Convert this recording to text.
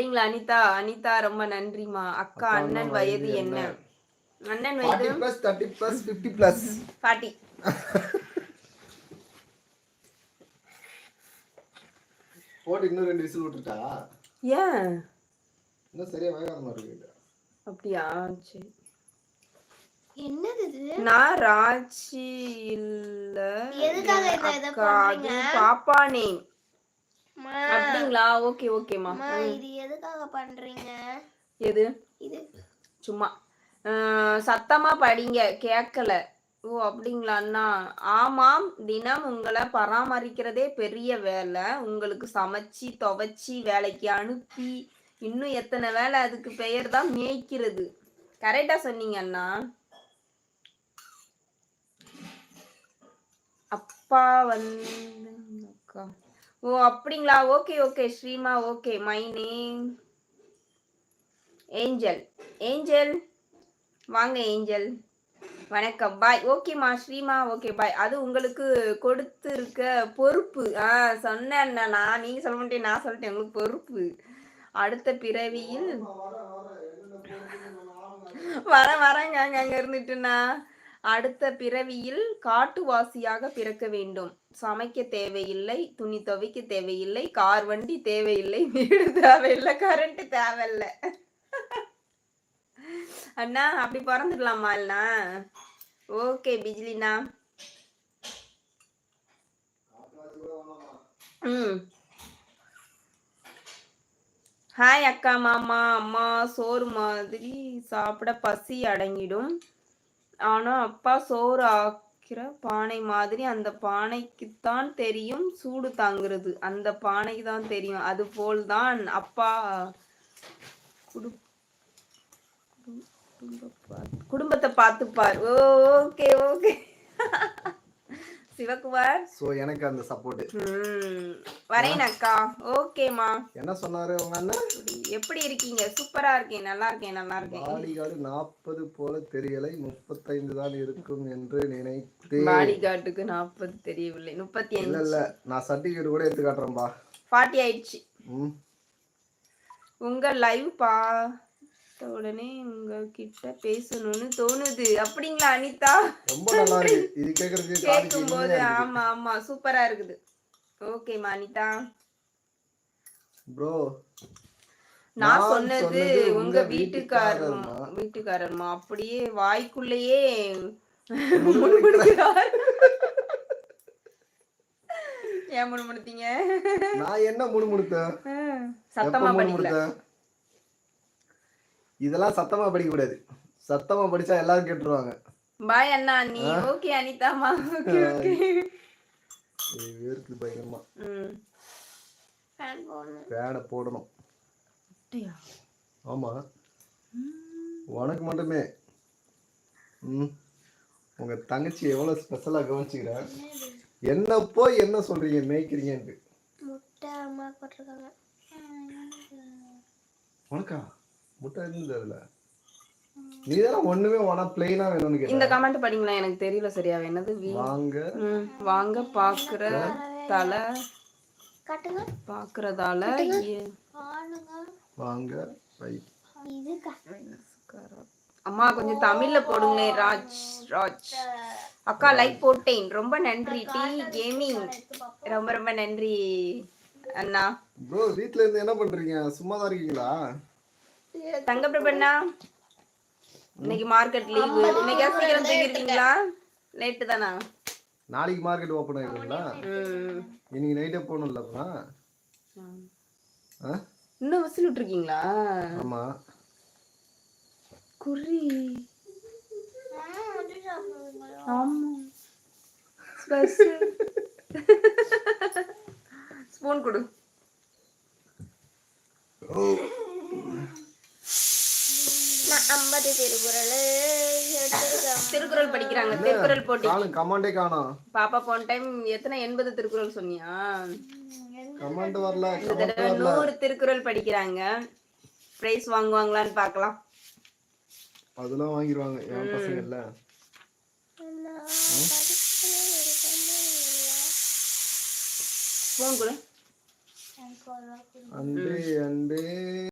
அப்படிங்களா அனிதா? அனிதா ரொம்ப நன்றிமா அக்கா அண்ணன் வயது என்ன? அண்ணன் வயது? Forty plus thirty plus fifty plus. பாட்டி போட்டு இன்னும் ரெண்டு விசில் விட்டுட்டா? ஏன்? இன்னும் சரியா வேகாத மாதிரி இருக்கு. அப்படியா? சரி. என்னது இது? நான் ராச்சி இல்ல. எதுக்காக இந்த இதை அக்கா அது பாப்பா நேம் அப்படிங்களா? ஓகே ஓகேம்மா. அம்மா, இது பண்றீங்க? எது? இது. சும்மா. சத்தமா படிங்க. கேட்கல. ஓ அப்படிங்களா அண்ணா? ஆமாம். தினம் உங்களை பராமரிக்கிறதே பெரிய வேலை. உங்களுக்கு சமைச்சு துவைச்சி வேலைக்கு அனுப்பி இன்னும் எத்தனை வேலை அதுக்கு பெயர் தான் மேய்க்கிறது. கரெக்டா சொன்னீங்க அண்ணா. அப்பா வந்து ஓ அப்படிங்களா? Okay okay. Srima okay. My name Angel. Angel. வாங்க ஏஞ்சல். வணக்கம். பாய் ஓகேம்மா ஸ்ரீமா. ஓகே பாய் அது உங்களுக்கு கொடுத்துருக்க பொறுப்பு. ஆ சொன்னேன் நான். நீங்க சொல்ல மாட்டேன் நான் சொல்லிட்டேன். உங்களுக்கு பொறுப்பு. அடுத்த பிறவியில் வர வரேங்க. அங்க அங்க இருந்துட்டுனா அடுத்த பிறவியில் காட்டுவாசியாக பிறக்க வேண்டும். சமைக்க தேவையில்லை. துணி துவைக்க தேவையில்லை. கார் வண்டி தேவையில்லை. வீடு தேவையில்லை. கரண்ட் தேவையில்லை. அண்ணா அப்படி பிறந்துடலாமா அண்ணா? ஓகே பிஜிலிண்ணா. ம். ஹாய் அக்கா மாமா அம்மா சோறு மாதிரி சாப்பிட பசி அடங்கிடும். ஆனால் அப்பா சோறு ஆக்கிற பானை மாதிரி அந்த பானைக்குத்தான் தெரியும் சூடு தாங்கிறது. அந்த பானைக்கு தான் தெரியும். அது போல்தான் அப்பா குடு குடும்பத்தை பார்த்துப்பார். Okay okay. சிவகுமார். ஸோ எனக்கு அந்த சப்போர்ட் வரேன் அக்கா ஓகேம்மா. என்ன சொன்னாரு உங்க அண்ணன்? எப்படி இருக்கீங்க? சூப்பரா இருக்கேன். நல்லா இருக்கேன் நல்லா இருக்கேன். பாடிகார்டு நாற்பது போல தெரியலை. முப்பத்தைந்து தான் இருக்கும் என்று நினைத்தேன். பாடி கார்டுக்கு நாற்பது தெரியவில்லை. முப்பத்தி இல்ல இல்ல. நான் சர்டிஃபிகேட் கூட எடுத்து காட்டுறேன்பா. ஃபார்ட்டி ஆயிடுச்சு. உங்க லைவ் பார்த்த உடனே உங்ககிட்ட பேசணும்னு தோணுது. அப்படிங்களா அனிதா? ரொம்ப நல்லா இருக்கு. இது கேக்குறதுக்கு காதுக்கு கேட்கும் போது இனிமையா இருக்கு ஆமா ஆமா சூப்பரா இருக்குது. ஓகேம்மா அனிதா? ப்ரோ நான் சொன்னது உங்க உங்க வீட்டுக்காரர் வீட்டுக்காரர்மா. வீட்டுக்காரர்மா அப்படியே வாய்க்குள்ளேயே முணுமுணுக்கிறார். ஏன் முணுமுணுத்தீங்க? நான் என்ன முணுமுணுத்தேன்? சத்தமா முணுமுணுத்தேன்? இதெல்லாம் சத்தமா படிக்க கூடாது. சத்தமா படிச்சா எல்லாரும் கேட்டுருவாங்க. பாய் அண்ணா நீ ஓகே அனிதாமா ஓகே ஓகே வேர்க்குது பயங்கரமா. ம். ஃபேன் போடணும். ஆமா. உனக்கு மட்டுமே. ம். உங்க தங்கச்சி எவ்வளவு ஸ்பெஷலா கவனிச்சுக்கிறேன் என்ன போய் என்ன சொல்றீங்க மேய்க்கிறீங்கன்ட்டு? முட்டை அம்மா போட்டிருக்காங்க. உனக்கா? முட்டை இருந்தது அதுல. நீ தானே ஒண்ணுமே உனா பிளெயினா வேணும்னு இந்த கமெண்ட் படிங்களா எனக்கு தெரியல சரியா. என்னது? வாங்க. வாங்க பாக்குற தலை. காட்டுங்க. பாக்குறதால வாங்க ரைட் இது அம்மா கொஞ்சம் தமிழ்ல போடுங்களேன் ராஜ் ராஜ். அக்கா லைக் போட்டேன். ரொம்ப நன்றி டி கேமிங் ரொம்ப ரொம்ப நன்றி அண்ணா. ப்ரோ வீட்ல இருந்து என்ன பண்றீங்க? சும்மா தான் இருக்கீங்களா? தங்க பிரபண்ணா இன்னைக்கு மார்க்கெட் லீவு இன்னைக்கு சீக்கிரம் தூங்கிருக்கீங்களா? லேட்டு தானா? நாளைக்கு மார்க்கெட் ஓப்பன் ஆயிருக்குங்களா. இன்னைக்கு நைட்டே போகணும்ல அப்புறம் இன்னும் விசில் விட்டுருக்கீங்களா? ஆமா. குறி ஆமா. ஸ்பெஷல் ஸ்பூன் கொடு. ஐம்பது திருக்குறள் திருக்குறள் படிக்கிறாங்க திருக்குறள் போட்டி. கமாண்டே காணோம். பாப்பா போன டைம் எத்தனை எண்பது திருக்குறள் சொன்னியா? கமாண்ட் வரல நூறு திருக்குறள் படிக்கிறாங்க. பிரைஸ் வாங்குவாங்களான்னு பார்க்கலாம் அதெல்லாம் வாங்கிடுவாங்க என் பசங்க இல்ல ஸ்பூன் கொடு. அன்பே அன்பே.